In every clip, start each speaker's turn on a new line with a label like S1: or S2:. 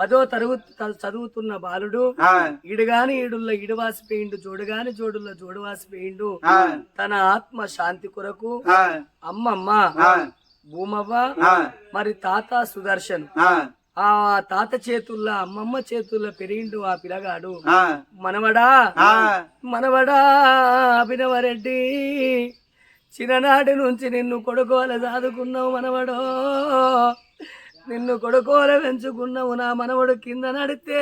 S1: పదో తరగతి చదువుతున్న బాలుడు ఈడుగాని ఈడుల్ల ఇడువాసిపోయిండు జోడుగాని జోడుల్ల జోడువాసిపోయిండు తన ఆత్మ శాంతి కొరకు అమ్మమ్మ భూమవ్వ మరి తాత సుదర్శన్. ఆ. తాత చేతుల్లో అమ్మమ్మ చేతుల్లో పెరిగిండు ఆ పిల్లగాడు మనవడా మనవడా అభినవరెడ్డి చిన్ననాటి నుంచి నిన్ను కొడుకోల చదువుకున్నావు మనవడో. నిన్ను కొడుకోల పెంచుకున్నావు నా మనవడు కింద నడితే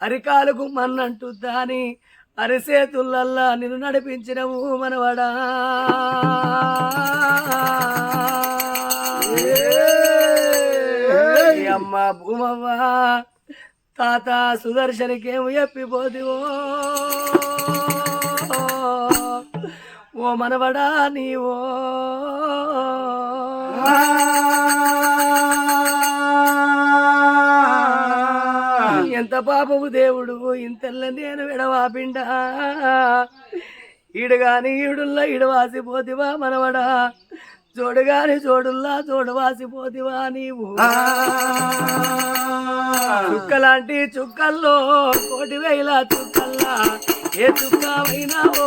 S1: అరికాలకు మన్నంటు దాని అరిసేతులల్లా నిన్ను నడిపించినవు మనవడా. అమ్మ భూమవ్వ తాత సుదర్శనికేమో చెప్పిపోతివో ఓ మనవడా నీవో. ఎంత పాపము దేవుడు ఇంతెల్ల నేను విడవాపిండా. ఈడుగాని ఈడుల్లా ఈడవాసిపోతివా మనవడా. జోడుగాని జోడుల్లా జోడువాసిపోతివా నీవు. చుక్కలాంటి చుక్కల్లో కోటి వేల చుక్కల్లా. ఏ చుక్క అయినావో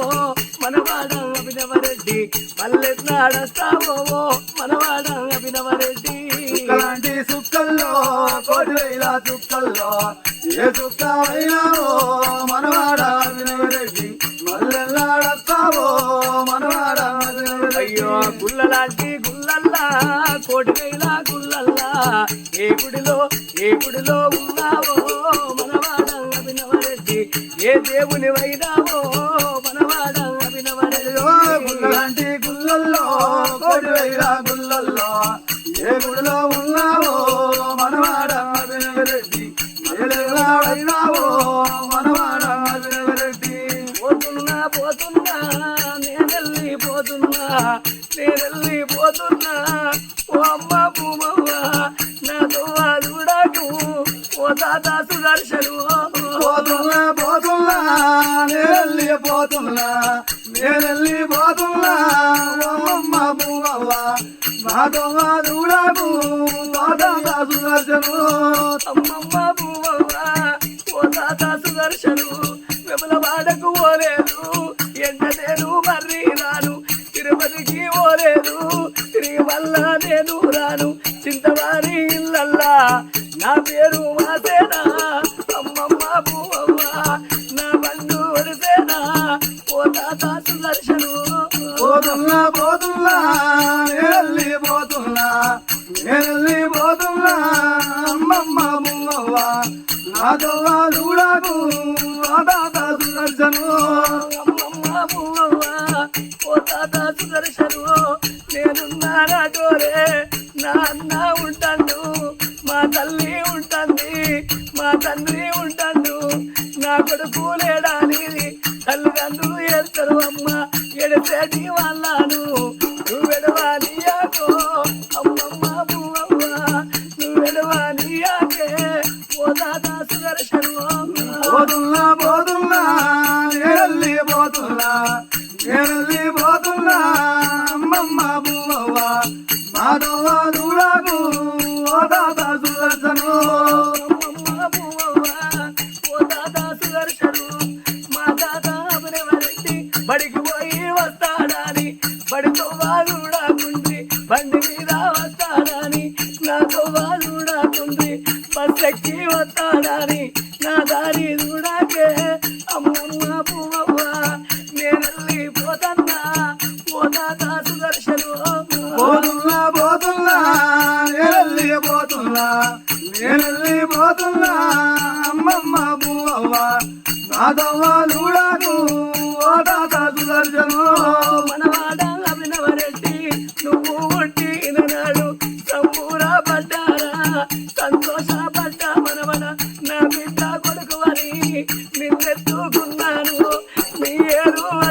S1: మనవాడ అభినవరెడ్డి మల్లెత్నాడస్తావో మనవాడ అభినవరెడ్డి
S2: అలాంటి సుక్కల్లో కోటి వేల చుక్కల్లో ఏ చుక్క అయినావో మనవాడ వినవరెడ్డి. మల్లెల్లాడతావో మనవాడా వినవరెడ్డి.
S1: అయ్యో గుల్లలాంటి గుల్లల్లా కోటి గుల్లల్లా ఏ గుడిలో ఏ గుడిలో ఉన్నావో మనవాడా అభినవరెడ్డి ఏ దేవుని వైనావో నేనెళ్ళి పోతున్నా. ఓ అమ్మ భూమవ్వ నా దువ్వ చూడకు ఓ తాత సుదర్శను.
S2: పోతున్నా పోతున్నా నేనెళ్ళి పోతున్నా నేనెళ్ళి పోతున్నా. అమ్మ భూమవ్వ మాధవ దూడకు
S1: నేను రాను చింతవారి ఇల్లల్లా. నా పేరు వాసేనా? అమ్మమ్మ భూమవ్వ నా బండు వరిసేనా? ఓ తాత సుదర్శను.
S2: పోతున్నా పోతున్నా నేనెళ్ళి పోతున్నా. నేనెళ్ళి పోతున్నా అమ్మమ్మ పూవవ్వ మాధవ దూడకు మాధవ సుదర్శను.
S1: అమ్మమ్మ భూమవ్వ ఓ తాత సుదర్శను. నేనున్నారా గోరే నా అన్న ఉంటాను మా తల్లి ఉంటుంది మా తండ్రి ఉంటాను నా కొడుకు లేడాని తల్లిదండ్రులు ఏడుతారు అమ్మ ఎడిసేటి వాళ్ళను నువ్వెడవాలి యాకో అమ్మమ్మ భూమవ్వ నువ్వెడవాలి యాకే ఓ తాత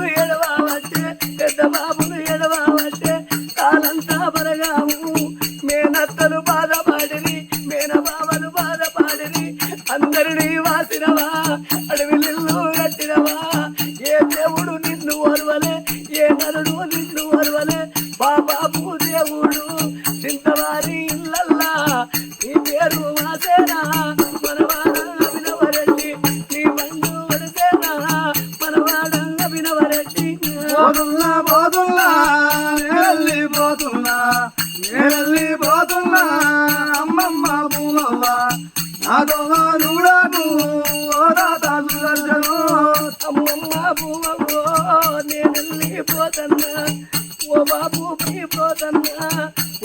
S1: బాబును ఎడవబట్టే పెద్ద బాబును ఎడవబట్టే కాలంతా బరగాము మేనత్తలు బాధపడిని మేన బావలు బాధపడిని అందరినీ వాసినవా అడవిల్లు కట్టినవా? ఏ దేవుడు నిన్ను వరవలే ఏ నరుడు నిన్ను వరవలే బాబా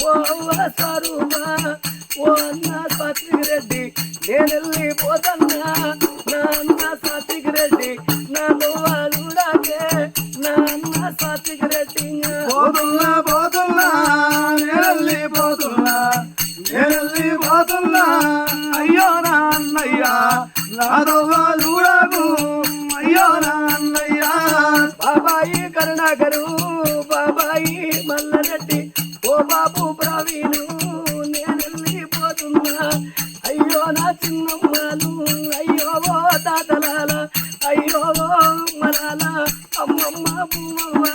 S1: ఓ స్వరూపా ఓ అన్న సాత్విక్ రెడ్డి నేనెళ్ళి పోతన్నా. నా అన్న సాత్విక్ రెడ్డి నా దోవాలుడాకే నా అన్న సాత్విక్ రెడ్డి
S2: పోతున్నా పోతున్నా నేనెళ్ళి పోతున్నా నేనెళ్ళి పోతున్నా. అయ్యో నా అన్నయ్య అయ్యో నా అన్నయ్య
S1: బాబాయి కరుణాకరు అయ్యో నా చిన్నమ్మలు అయ్యో ఓ తాతలాల అయ్యో ఓ మలాల అమ్మమ్మ బుమ్మమ్మ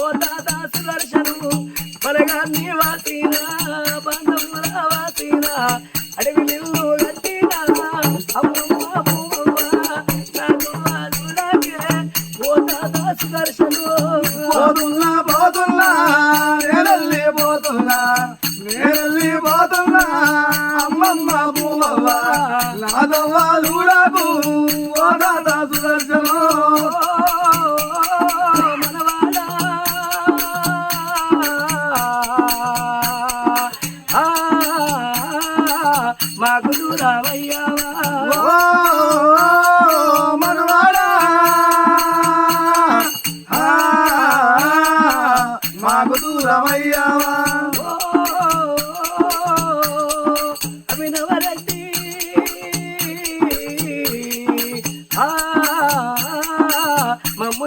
S1: ఓ తాత సుదర్శను బలగాన్ని వాసినా బంధముల వాసీనా అడవి నిల్లు కట్టినా అమ్మమ్మ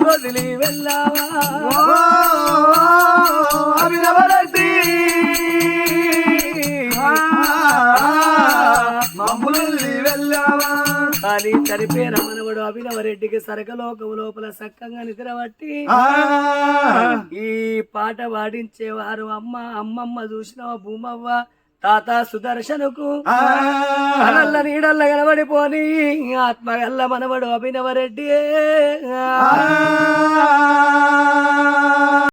S1: వదిలి వెళ్ళావా?
S2: మమ్ములు
S1: కానీ చనిపోయిన మనవడు అభినవరెడ్డికి సరకలోకం లోపల సక్కంగా నిద్రపట్టి
S2: ఆ,
S1: ఈ పాట పాడించేవారు అమ్మ అమ్మమ్మ చూసిన భూమవ్వ? తాత సుదర్శనకు
S2: ఆ,
S1: నల్ల నీడల్ల కనబడిపోని ఆత్మగల్ల మనవడు అభినవరెడ్డి.